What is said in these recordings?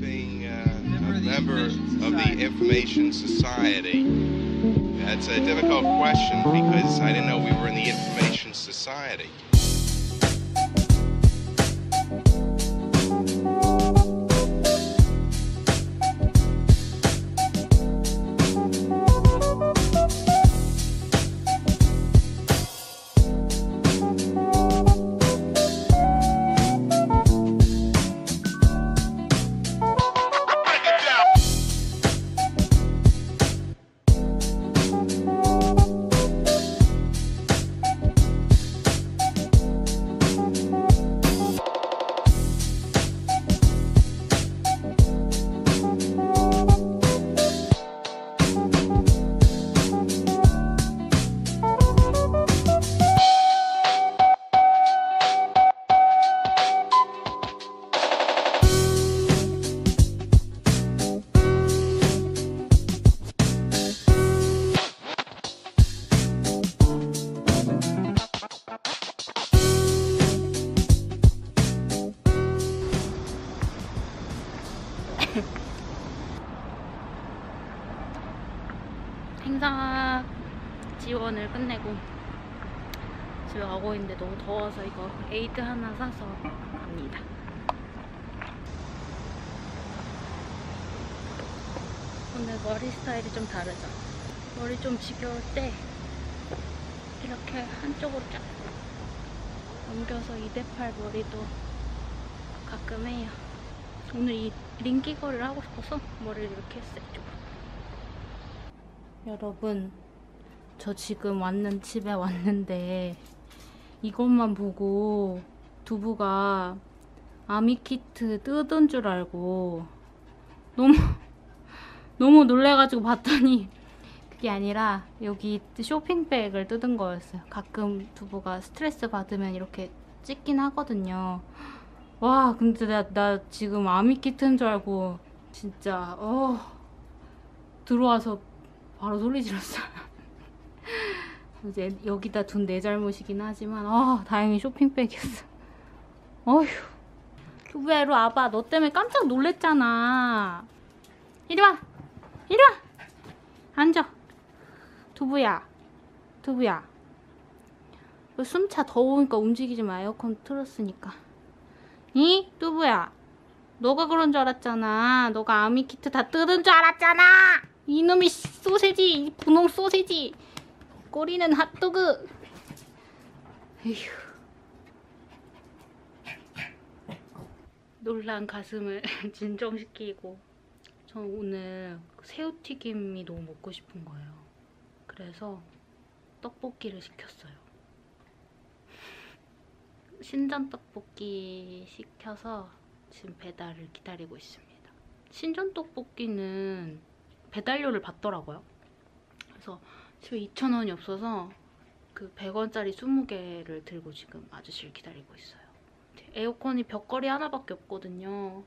being a member of the Information Society. That's a difficult question because I didn't know we were in the Information Society. 더워서 이거 에이드 하나 사서 갑니다. 오늘 머리 스타일이 좀 다르죠? 머리 좀 지겨울 때 이렇게 한쪽으로 쫙 넘겨서 2대8 머리도 가끔 해요. 오늘 이 링기거리를 하고 싶어서 머리를 이렇게 했어요. 이쪽으로. 여러분, 저 지금 왔는 집에 왔는데 이것만 보고 두부가 아미키트 뜯은 줄 알고 너무 너무 놀래가지고 봤더니 그게 아니라 여기 쇼핑백을 뜯은 거였어요. 가끔 두부가 스트레스 받으면 이렇게 찍긴 하거든요. 와, 근데 나, 나 지금 아미키트인 줄 알고 진짜 어 들어와서 바로 소리 질렀어요. 이제 여기다 둔 내 잘못이긴 하지만 아 다행히 쇼핑백이었어. 어휴 두부야 이리 와봐. 너 때문에 깜짝 놀랬잖아. 이리 와. 이리 와. 앉아. 두부야. 두부야. 너 숨차 더우니까 움직이지 마. 에어컨 틀었으니까. 이? 두부야. 너가 그런 줄 알았잖아. 너가 아미키트 다 뜯은 줄 알았잖아. 이놈의 소세지, 이 분홍 소세지. 꼬리는 핫도그. 에휴. 놀란 가슴을 진정시키고 저 오늘 새우튀김이 너무 먹고 싶은 거예요. 그래서 떡볶이를 시켰어요. 신전 떡볶이 시켜서 지금 배달을 기다리고 있습니다. 신전 떡볶이는 배달료를 받더라고요. 그래서 집에 2,000원이 없어서 그 100원짜리 20개를 들고 지금 아저씨를 기다리고 있어요. 에어컨이 벽걸이 하나밖에 없거든요.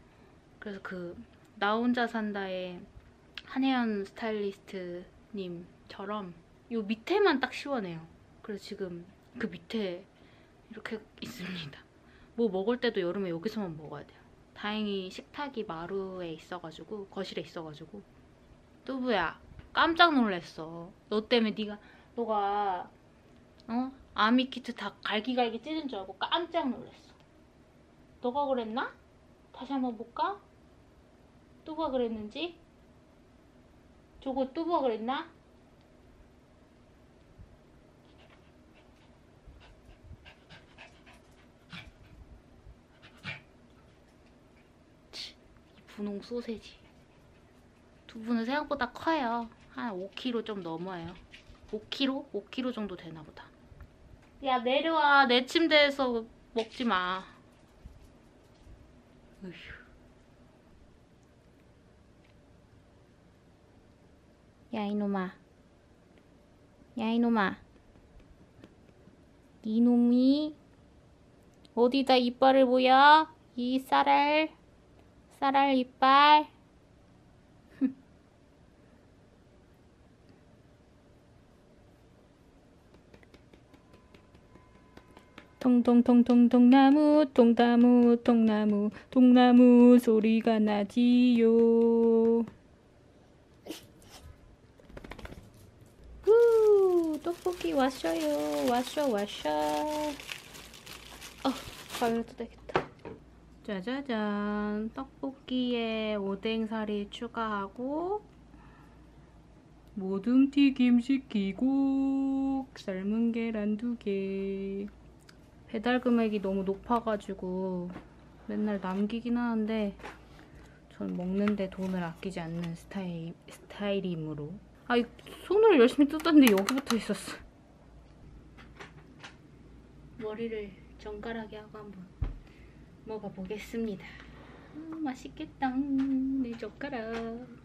그래서 그 나 혼자 산다의 한혜연 스타일리스트님처럼 요 밑에만 딱 시원해요. 그래서 지금 그 밑에 이렇게 있습니다. 뭐 먹을 때도 여름에 여기서만 먹어야 돼요. 다행히 식탁이 마루에 있어가지고 거실에 있어가지고 뚜부야 깜짝 놀랐어. 너 때문에 네가 너가 어 아미키트 다 갈기갈기 찢은 줄 알고 깜짝 놀랐어. 너가 그랬나? 다시 한번 볼까? 뚜부가 그랬는지? 저거 뚜부가 그랬나? 치, 이 분홍 소세지. 두부는 생각보다 커요. 한 5kg 좀 넘어요. 5kg? 5kg 정도 되나 보다. 야 내려와. 내 침대에서 먹지 마. 야 이놈아. 야 이놈아. 이놈이 어디다 이빨을 보여? 이 쌀알. 쌀알 이빨. 통통통통 통나무 통나무 통나무 통나무 소리가 나지요. 후 떡볶이 왔어요. 왔어 왔어. 어 가위로 뜯어야겠다. 짜자잔 떡볶이에 오뎅살이 추가하고 모듬튀김 시키고 삶은 계란 두 개. 배달 금액이 너무 높아가지고 맨날 남기긴 하는데 전 먹는데 돈을 아끼지 않는 스타일, 스타일이므로 아, 이 손으로 열심히 뜯었는데 여기 붙어 있었어. 머리를 정갈하게 하고 한번 먹어보겠습니다. 음, 맛있겠다. 내 젓가락.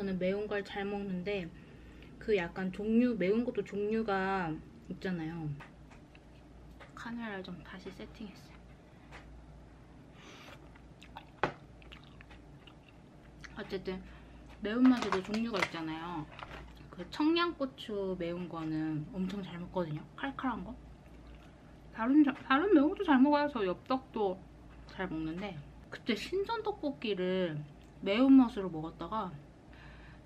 저는 매운 걸 잘 먹는데 그 약간 종류 매운 것도 종류가 있잖아요. 카메라를 좀 다시 세팅했어요. 어쨌든 매운맛에도 종류가 있잖아요. 그 청양고추 매운 거는 엄청 잘 먹거든요. 칼칼한 거. 다른 자- 다른 매운 것도 잘 먹어요. 저 엽떡도 잘 먹는데 그때 신전 떡볶이를 매운맛으로 먹었다가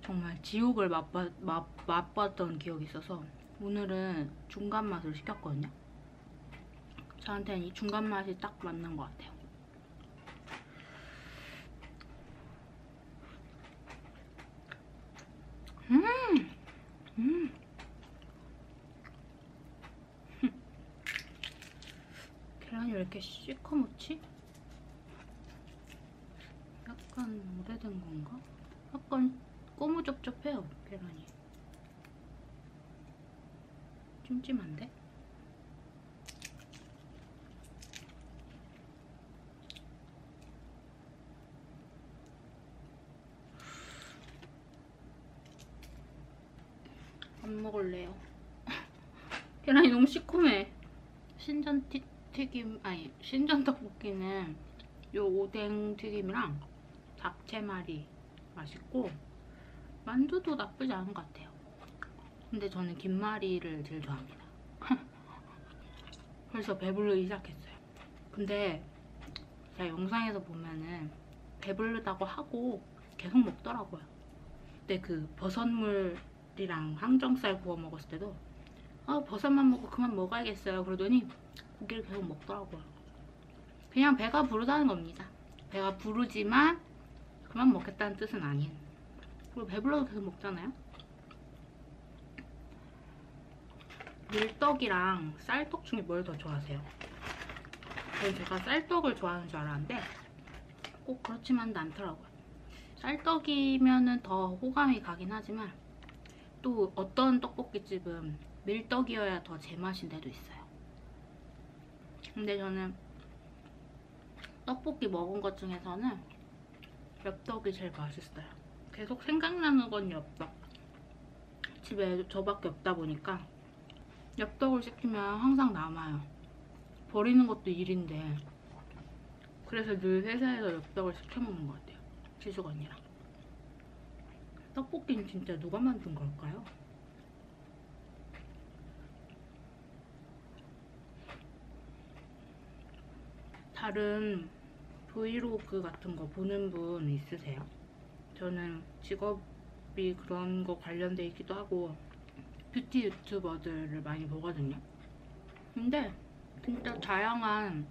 정말 지옥을 맛봐, 맛, 맛봤던 기억이 있어서 오늘은 중간 맛을 시켰거든요. 저한테는 이 중간 맛이 딱 맞는 것 같아요. 음, 음. 계란이 왜 이렇게 시커멓지? 약간 오래된 건가? 약간 꼬무접접해요 계란이. 찜찜한데? 안 먹을래요? 계란이 너무 시커매. 신전 튀, 튀김 아니 신전 떡볶이는 요 오뎅 튀김이랑 잡채말이 맛있고 만두도 나쁘지 않은 것 같아요. 근데 저는 김말이를 제일 좋아합니다. 벌써 배부르기 시작했어요. 근데 제가 영상에서 보면은 배부르다고 하고 계속 먹더라고요. 그때 그 버섯물이랑 항정살 구워 먹었을 때도 아 버섯만 먹고 그만 먹어야겠어요. 그러더니 고기를 계속 먹더라고요. 그냥 배가 부르다는 겁니다. 배가 부르지만 그만 먹겠다는 뜻은 아닌. 그리고 배불러도 계속 먹잖아요. 밀떡이랑 쌀떡 중에 뭘 더 좋아하세요? 저는 제가 쌀떡을 좋아하는 줄 알았는데 꼭 그렇지만도 않더라고요. 쌀떡이면은 더 호감이 가긴 하지만 또 어떤 떡볶이집은 밀떡이어야 더 제맛인 데도 있어요. 근데 저는 떡볶이 먹은 것 중에서는 엽떡이 제일 맛있어요. 계속 생각나는 건 엽떡. 집에 저밖에 없다 보니까 엽떡을 시키면 항상 남아요. 버리는 것도 일인데 그래서 늘 회사에서 엽떡을 시켜 먹는 것 같아요. 지숙 언니랑. 떡볶이는 진짜 누가 만든 걸까요? 다른 브이로그 같은 거 보는 분 있으세요? 저는 직업이 그런 거 관련돼 있기도 하고 뷰티 유튜버들을 많이 보거든요. 근데 진짜 다양한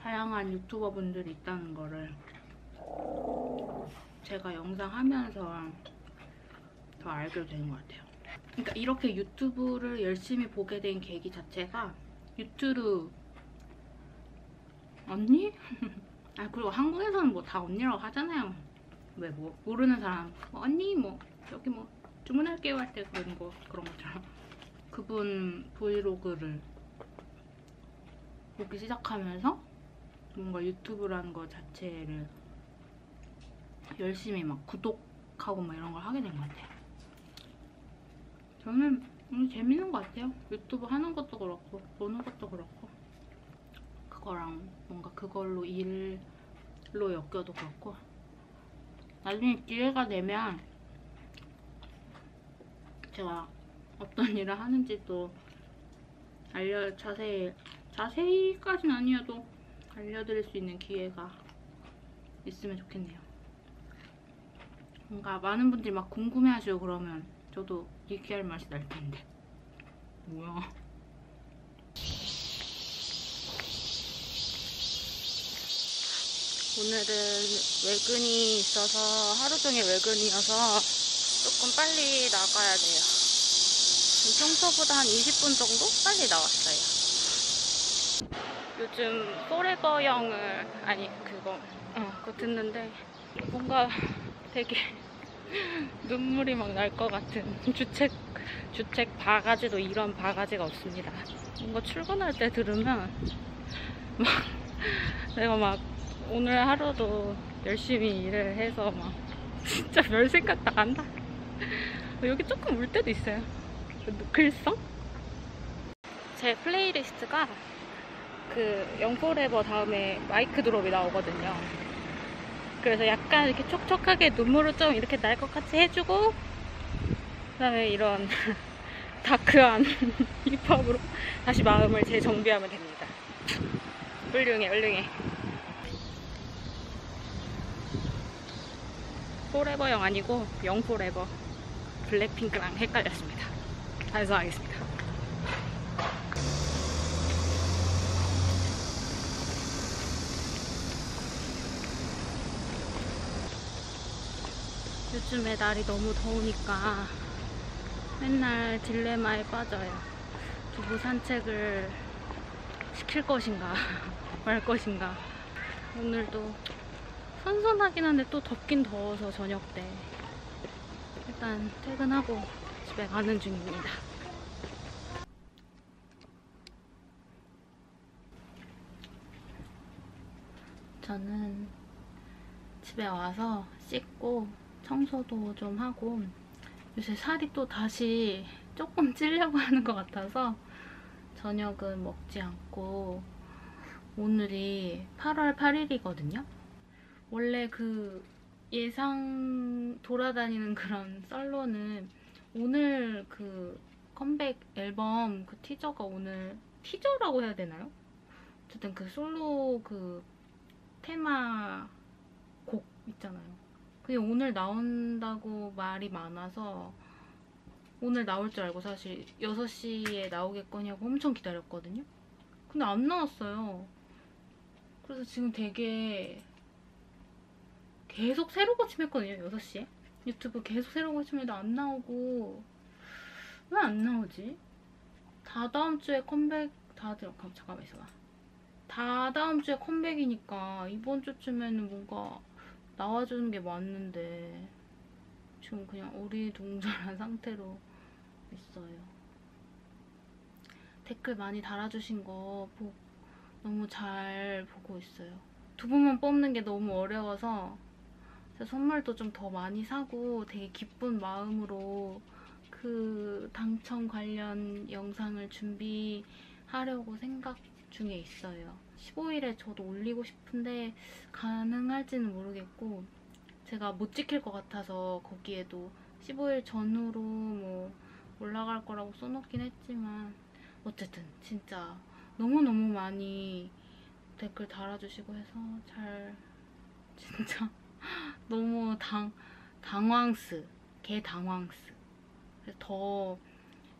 다양한 유튜버 분들이 있다는 거를 제가 영상 하면서 더 알게 되는 것 같아요. 그러니까 이렇게 유튜브를 열심히 보게 된 계기 자체가 유튜브 언니? 아 그리고 한국에서는 뭐 다 언니라고 하잖아요. 왜 뭐 모르는 사람 뭐 언니 뭐 여기 뭐 주문할게요 할 때 그런 거 그런 것처럼 그분 브이로그를 보기 시작하면서 뭔가 유튜브라는 거 자체를 열심히 막 구독 검색하고 막 이런 걸 하게 된 것 같아요. 저는 음, 재밌는 것 같아요. 유튜브 하는 것도 그렇고 보는 것도 그렇고 그거랑 뭔가 그걸로 일로 엮여도 그렇고 나중에 기회가 되면 제가 어떤 일을 하는지도 알려 자세히 자세히까지는 아니어도 알려드릴 수 있는 기회가 있으면 좋겠네요. 뭔가 많은 분들이 막 궁금해하시고 그러면 저도 얘기할 맛이 날 텐데. 뭐야? 오늘은 외근이 있어서 하루 종일 외근이어서 조금 빨리 나가야 돼요. 평소보다 한 20분 정도 빨리 나왔어요. 요즘 포레버영을 아니 그거 어 그거 듣는데 뭔가 되게 눈물이 막 날 것 같은 주책 주책 바가지도 이런 바가지가 없습니다. 뭔가 출근할 때 들으면 막 내가 막 오늘 하루도 열심히 일을 해서 막 진짜 별 생각 다 안다. 여기 조금 울 때도 있어요. 글성? 제 플레이리스트가 그 영포레버 다음에 마이크 드롭이 나오거든요. 그래서 약간 이렇게 촉촉하게 눈물을 좀 이렇게 날 것 같이 해주고 그 다음에 이런 다크한 힙합으로 다시 마음을 재정비하면 됩니다. 훌륭해, 훌륭해. 포레버영 아니고 영포레버 블랙핑크랑 헷갈렸습니다. 반성하겠습니다. 요즘에 날이 너무 더우니까 맨날 딜레마에 빠져요. 두부 산책을 시킬 것인가 말 것인가. 오늘도 선선하긴 한데 또 덥긴 더워서 저녁 때 일단 퇴근하고 집에 가는 중입니다. 저는 집에 와서 씻고 청소도 좀 하고 요새 살이 또 다시 조금 찌려고 하는 것 같아서 저녁은 먹지 않고 오늘이 8월 8일이거든요. 원래 그 예상 돌아다니는 그런 썰로는 오늘 그 컴백 앨범 그 티저가 오늘 티저라고 해야 되나요? 어쨌든 그 솔로 그 테마 곡 있잖아요. 그게 오늘 나온다고 말이 많아서 오늘 나올 줄 알고 사실 6시에 나오겠거냐고 엄청 기다렸거든요. 근데 안 나왔어요. 그래서 지금 되게 계속 새로 고침했거든요, 6시에. 유튜브 계속 새로 고침해도 안 나오고 왜 안 나오지? 다 다음 주에 컴백 다들 어, 잠깐만 있어봐. 다 다음 주에 컴백이니까 이번 주쯤에는 뭔가 나와주는 게 맞는데 지금 그냥 오리동절한 상태로 있어요. 댓글 많이 달아주신 거 보, 너무 잘 보고 있어요. 두 분만 뽑는 게 너무 어려워서 선물도 좀 더 많이 사고 되게 기쁜 마음으로 그 당첨 관련 영상을 준비하려고 생각 중에 있어요. 15일에 저도 올리고 싶은데 가능할지는 모르겠고 제가 못 지킬 것 같아서 거기에도 15일 전후로 뭐 올라갈 거라고 써놓긴 했지만 어쨌든 진짜 너무너무 많이 댓글 달아주시고 해서 잘 진짜 너무 당 당황스 개 당황스 더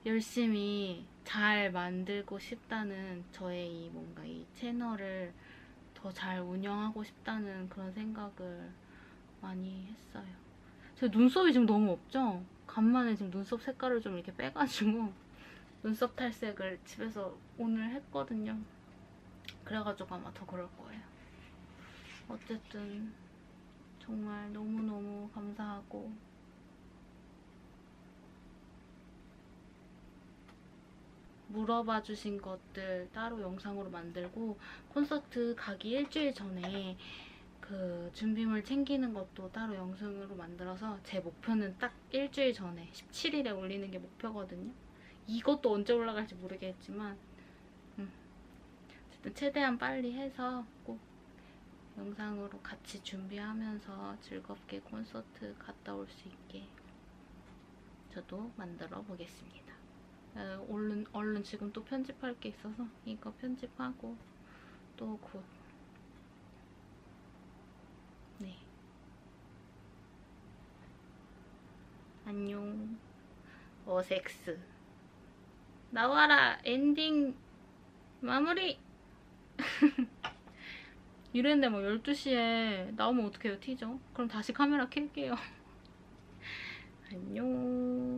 열심히 잘 만들고 싶다는 저의 이 뭔가 이 채널을 더 잘 운영하고 싶다는 그런 생각을 많이 했어요. 제 눈썹이 지금 너무 없죠? 간만에 지금 눈썹 색깔을 좀 이렇게 빼가지고 눈썹 탈색을 집에서 오늘 했거든요. 그래가지고 아마 더 그럴 거예요. 어쨌든 정말 너무너무 감사하고 물어봐 주신 것들 따로 영상으로 만들고 콘서트 가기 일주일 전에 그 준비물 챙기는 것도 따로 영상으로 만들어서 제 목표는 딱 일주일 전에 17일에 올리는 게 목표거든요. 이것도 언제 올라갈지 모르겠지만 음, 어쨌든 최대한 빨리 해서 꼭 영상으로 같이 준비하면서 즐겁게 콘서트 갔다 올 수 있게 저도 만들어 보겠습니다. 어, 얼른 얼른 지금 또 편집할 게 있어서 이거 편집하고 또 곧 네. 안녕. 어섹스. 나와라. 엔딩 마무리. 이랬는데 뭐 12시에 나오면 어떡해요, 티저? 그럼 다시 카메라 켤게요. 안녕.